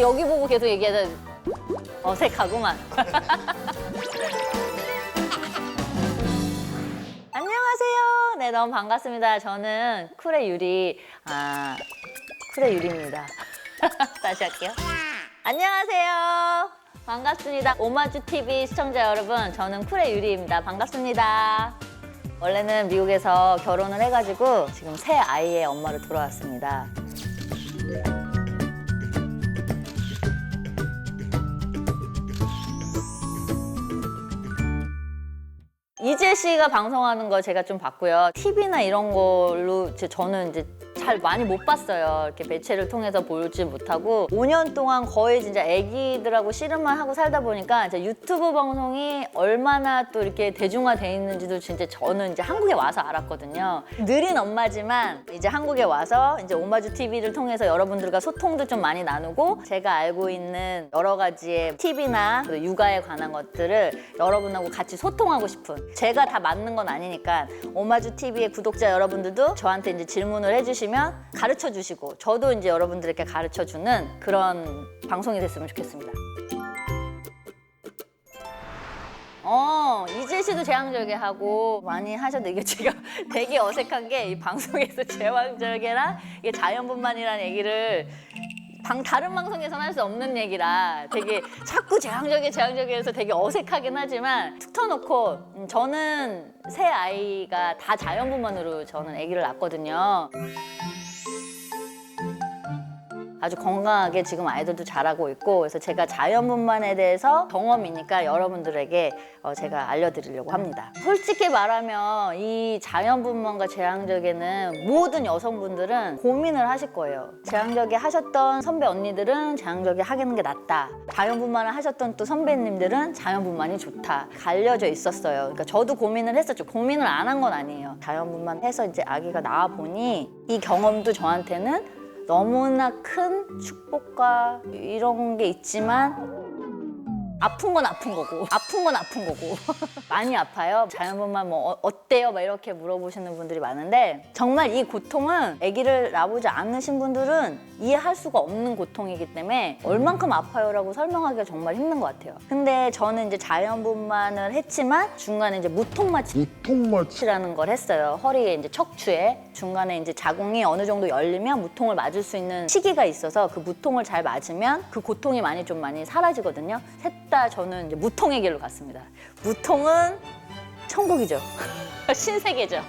여기 보고 계속 얘기하다 어색하구만. 안녕하세요. 네, 너무 반갑습니다. 저는 쿨의 유리, 아, 쿨의 유리입니다. 다시 할게요. 안녕하세요. 반갑습니다. 오마주 TV 시청자 여러분, 저는 쿨의 유리입니다. 반갑습니다. 원래는 미국에서 결혼을 해가지고 지금 새 아이의 엄마로 돌아왔습니다. 이재 씨가 방송하는 거 제가 좀 봤고요. TV나 이런 걸로 저는 이제 잘 많이 못 봤어요. 이렇게 매체를 통해서 보지 못하고 5년 동안 거의 진짜 애기들하고 씨름만 하고 살다 보니까 이제 유튜브 방송이 얼마나 또 이렇게 대중화돼 있는지도 진짜 저는 이제 한국에 와서 알았거든요. 느린 엄마지만 이제 한국에 와서 이제 오마주 TV를 통해서 여러분들과 소통도 좀 많이 나누고 제가 알고 있는 여러 가지의 팁이나 그 육아에 관한 것들을 여러분하고 같이 소통하고 싶은 제가 다 맞는 건 아니니까 오마주 TV의 구독자 여러분들도 저한테 이제 질문을 해주시면 가르쳐 주시고 저도 이제 여러분들에게 가르쳐 주는 그런 방송이 됐으면 좋겠습니다. 어, 이재 씨도 제왕절개하고 많이 하셨는데 이게 제가 되게 어색한 게 이 방송에서 제왕절개랑 이게 자연분만이라는 얘기를 방, 다른 방송에서는 할 수 없는 얘기라 되게 자꾸 제왕절개 제왕절개 해서 되게 어색하긴 하지만 툭 터놓고 음, 저는 새 아이가 다 자연분만으로 저는 아기를 낳았거든요. 아주 건강하게 지금 아이들도 자라고 있고 그래서 제가 자연분만에 대해서 경험이니까 여러분들에게 어, 제가 알려드리려고 합니다. 솔직히 말하면 이 자연분만과 제왕절개는 모든 여성분들은 고민을 하실 거예요. 제왕절개 하셨던 선배 언니들은 제왕절개 하는 게 낫다. 자연분만을 하셨던 또 선배님들은 자연분만이 좋다. 갈려져 있었어요. 그러니까 저도 고민을 했었죠. 고민을 안 한 건 아니에요. 자연분만 해서 이제 아기가 나와 보니 이 경험도 저한테는 너무나 큰 축복과 이런 게 있지만 아픈 건 아픈 거고 아픈 건 아픈 거고. 많이 아파요. 자연분만 뭐 어- 어때요? 막 이렇게 물어보시는 분들이 많은데 정말 이 고통은 아기를 낳아보지 않으신 분들은 이해할 수가 없는 고통이기 때문에 얼만큼 아파요라고 설명하기가 정말 힘든 것 같아요. 근데 저는 이제 자연분만을 했지만 중간에 이제 무통마취 무통마취. 치라는 걸 했어요. 허리에 이제 척추에. 중간에 이제 자궁이 어느 정도 열리면 무통을 맞을 수 있는 시기가 있어서 그 무통을 잘 맞으면 그 고통이 많이 좀 많이 사라지거든요. 셋다 저는 이제 무통의 길로 갔습니다. 무통은 천국이죠. 신세계죠.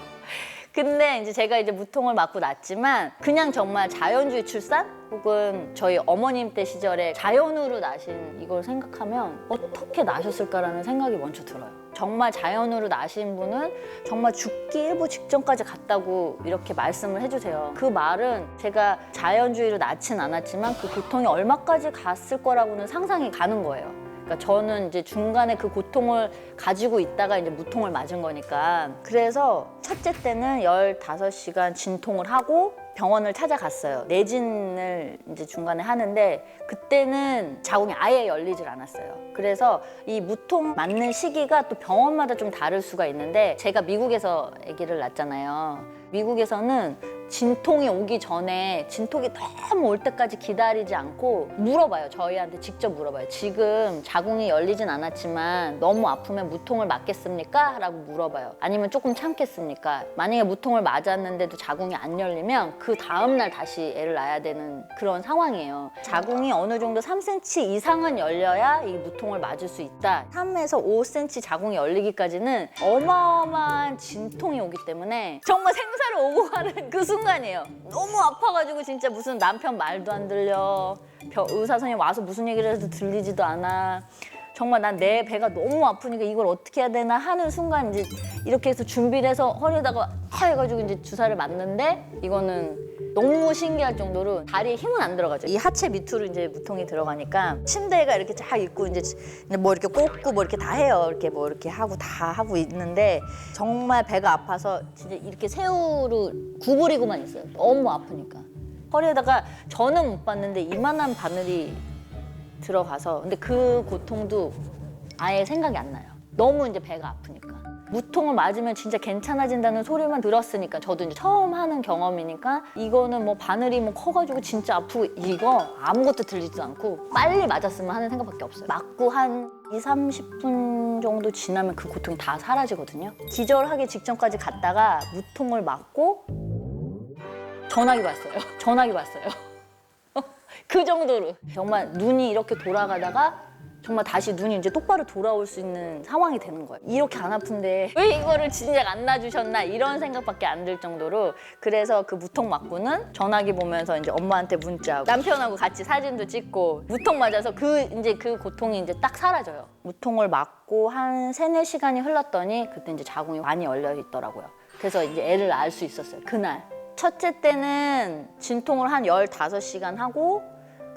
근데 이제 제가 이제 무통을 맞고 났지만 그냥 정말 자연주의 출산 혹은 저희 어머님 때 시절에 자연으로 나신 이걸 생각하면 어떻게 나셨을까라는 생각이 먼저 들어요. 정말 자연으로 나신 분은 정말 죽기 일부 직전까지 갔다고 이렇게 말씀을 해주세요. 그 말은 제가 자연주의로 낳진 않았지만 그 고통이 얼마까지 갔을 거라고는 상상이 가는 거예요. 그러니까 저는 이제 중간에 그 고통을 가지고 있다가 이제 무통을 맞은 거니까. 그래서 첫째 때는 15시간 진통을 하고 병원을 찾아갔어요. 내진을 이제 중간에 하는데 그때는 자궁이 아예 열리질 않았어요. 그래서 이 무통 맞는 시기가 또 병원마다 좀 다를 수가 있는데 제가 미국에서 아기를 낳았잖아요. 미국에서는 진통이 오기 전에 진통이 너무 올 때까지 기다리지 않고 물어봐요. 저희한테 직접 물어봐요. 지금 자궁이 열리진 않았지만 너무 아프면 무통을 맞겠습니까? 라고 물어봐요. 아니면 조금 참겠습니까? 만약에 무통을 맞았는데도 자궁이 안 열리면 그 다음날 다시 애를 낳아야 되는 그런 상황이에요. 자궁이 어느 정도 3cm 이상은 열려야 이 무통을 맞을 수 있다. 3에서 5cm 자궁이 열리기까지는 어마어마한 진통이 오기 때문에 정말 생사를 오고 가는 그 순간 이에요. 너무 아파가지고 진짜 무슨 남편 말도 안 들려. 벼- 의사 선생님 와서 무슨 얘기를 해도 들리지도 않아. 정말 난 내 배가 너무 아프니까 이걸 어떻게 해야 되나 하는 순간 이제 이렇게 해서 준비를 해서 허리에다가 하 해가지고 이제 주사를 맞는데 이거는 너무 신기할 정도로 다리에 힘은 안 들어가죠. 이 하체 밑으로 이제 무통이 들어가니까 침대가 이렇게 쫙 있고 이제 뭐 이렇게 꽂고 뭐 이렇게 다 해요. 이렇게 뭐 이렇게 하고 다 하고 있는데 정말 배가 아파서 진짜 이렇게 새우로 구부리고만 있어요. 너무 아프니까. 허리에다가 저는 못 봤는데 이만한 바늘이 들어가서 근데 그 고통도 아예 생각이 안 나요. 너무 이제 배가 아프니까. 무통을 맞으면 진짜 괜찮아진다는 소리만 들었으니까 저도 이제 처음 하는 경험이니까 이거는 뭐 바늘이 뭐 커가지고 진짜 아프고 이거 아무것도 들리지도 않고 빨리 맞았으면 하는 생각밖에 없어요. 맞고 한 2, 30분 정도 지나면 그 고통이 다 사라지거든요. 기절하기 직전까지 갔다가 무통을 맞고 전화기 왔어요. 전화기 왔어요. 그 정도로 정말 눈이 이렇게 돌아가다가 정말 다시 눈이 이제 똑바로 돌아올 수 있는 상황이 되는 거예요. 이렇게 안 아픈데 왜 이거를 진작 안 놔주셨나 이런 생각밖에 안 들 정도로 그래서 그 무통 맞고는 전화기 보면서 이제 엄마한테 문자 남편하고 같이 사진도 찍고 무통 맞아서 그 이제 그 고통이 이제 딱 사라져요. 무통을 맞고 한 세네 시간이 흘렀더니 그때 이제 자궁이 많이 열려 있더라고요. 그래서 이제 애를 낳을 수 있었어요. 그날. 첫째 때는 진통을 한 15시간 하고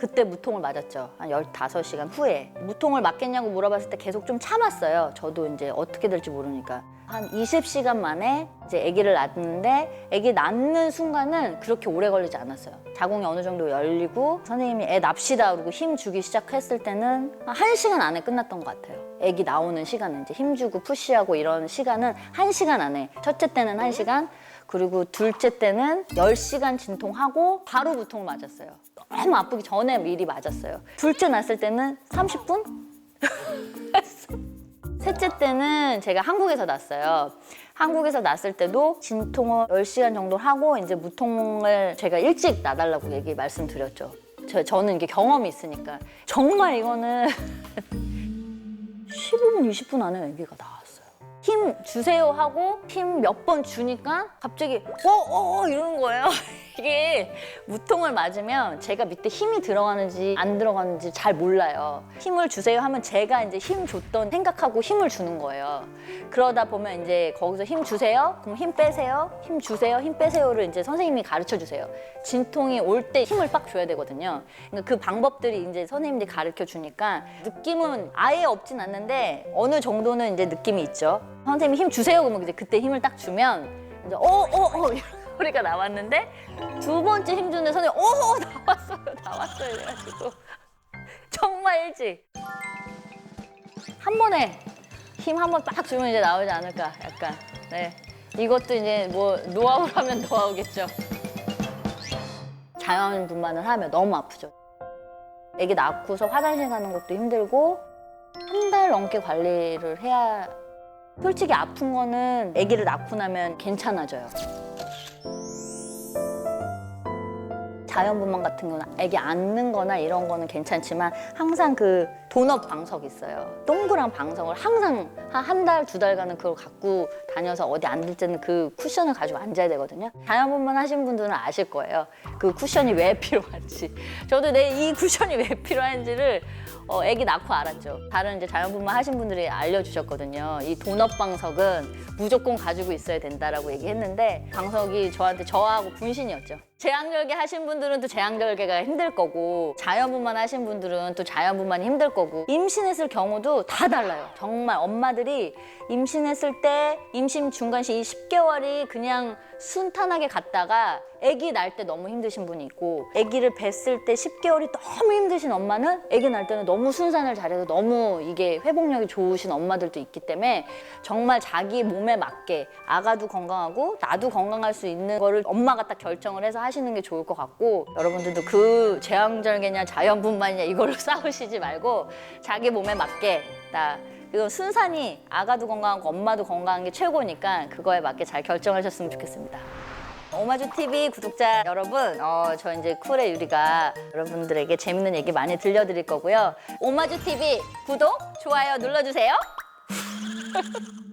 그때 무통을 맞았죠. 한 15시간 후에. 무통을 맞겠냐고 물어봤을 때 계속 좀 참았어요. 저도 이제 어떻게 될지 모르니까. 한 20시간 만에 이제 아기를 낳았는데 아기 낳는 순간은 그렇게 오래 걸리지 않았어요. 자궁이 어느 정도 열리고 선생님이 애 납시다 그러고 힘 주기 시작했을 때는 한 1시간 안에 끝났던 것 같아요. 아기 나오는 시간은 이제 힘 주고 푸시하고 이런 시간은 1시간 안에 첫째 때는 1시간 그리고 둘째 때는 10시간 진통하고 바로 무통을 맞았어요. 너무 아프기 전에 미리 맞았어요. 둘째 낳았을 때는 30분? 셋째 때는 제가 한국에서 낳았어요. 한국에서 낳았을 때도 진통을 10시간 정도 하고 이제 무통을 제가 일찍 낳아달라고 얘기 말씀드렸죠. 저, 저는 이게 경험이 있으니까. 정말 이거는 15분, 20분 안에 아기가 나왔어요. 힘 주세요 하고 힘 몇 번 주니까 갑자기 어어 어, 이러는 거예요. 이게 무통을 맞으면 제가 밑에 힘이 들어가는지 안 들어가는지 잘 몰라요. 힘을 주세요 하면 제가 이제 힘 줬던 생각하고 힘을 주는 거예요. 그러다 보면 이제 거기서 힘 주세요. 그럼 힘 빼세요. 힘 주세요. 힘 빼세요를 이제 선생님이 가르쳐 주세요. 진통이 올 때 힘을 빡 줘야 되거든요. 그러니까 그 방법들이 이제 선생님들이 가르쳐 주니까 느낌은 아예 없진 않는데 어느 정도는 이제 느낌이 있죠. 선생님이 힘 주세요. 그러면 이제 그때 힘을 딱 주면 이제 어어어 이런 소리가 나왔는데 두 번째 힘 주는 선생님 오 나왔어요. 나왔어요. 이래가지고 정말 일찍. 한 번에 힘 한번빡 주면 이제 나오지 않을까. 약간. 네. 이것도 이제 뭐 노하우라면 노하우겠죠. 자연 분만을 하면 너무 아프죠. 애기 낳고서 화장실 가는 것도 힘들고 한 달 넘게 관리를 해야 솔직히 아픈 거는 아기를 낳고 나면 괜찮아져요. 자연분만 같은 경우는 애기 앉는 거나 이런 거는 괜찮지만 항상 그 돈업 방석 있어요. 동그란 방석을 항상 한한 달, 두 달간은 그걸 갖고 다녀서 어디 앉을 때는 그 쿠션을 가지고 앉아야 되거든요. 자연분만 하신 분들은 아실 거예요. 그 쿠션이 왜 필요한지. 저도 내 이 쿠션이 왜 필요한지를 어, 애기 낳고 알았죠. 다른 이제 자연분만 하신 분들이 알려주셨거든요. 이 돈업 방석은 무조건 가지고 있어야 된다라고 얘기했는데 방석이 저한테 저하고 분신이었죠. 제왕절개 하신 분들은 또 제왕절개가 힘들 거고 자연분만 하신 분들은 또 자연분만이 힘들 거고 임신했을 경우도 다 달라요. 정말 엄마들이 임신했을 때 임신 중간시 이 10개월이 그냥 순탄하게 갔다가 아기 낳을 때 너무 힘드신 분이 있고 아기를 뵀을 때 10개월이 너무 힘드신 엄마는 아기 낳을 때는 너무 순산을 잘해서 너무 이게 회복력이 좋으신 엄마들도 있기 때문에 정말 자기 몸에 맞게 아가도 건강하고 나도 건강할 수 있는 거를 엄마가 딱 결정을 해서 하시는 게 좋을 것 같고 여러분들도 그 제왕절개냐 자연분만이냐 이걸로 싸우시지 말고 자기 몸에 맞게 딱 이거 순산이 아가도 건강하고 엄마도 건강한 게 최고니까 그거에 맞게 잘 결정하셨으면 좋겠습니다. 오마주 TV 구독자 여러분, 어, 저 이제 쿨의 유리가 여러분들에게 재밌는 얘기 많이 들려드릴 거고요. 오마주 TV 구독, 좋아요 눌러주세요.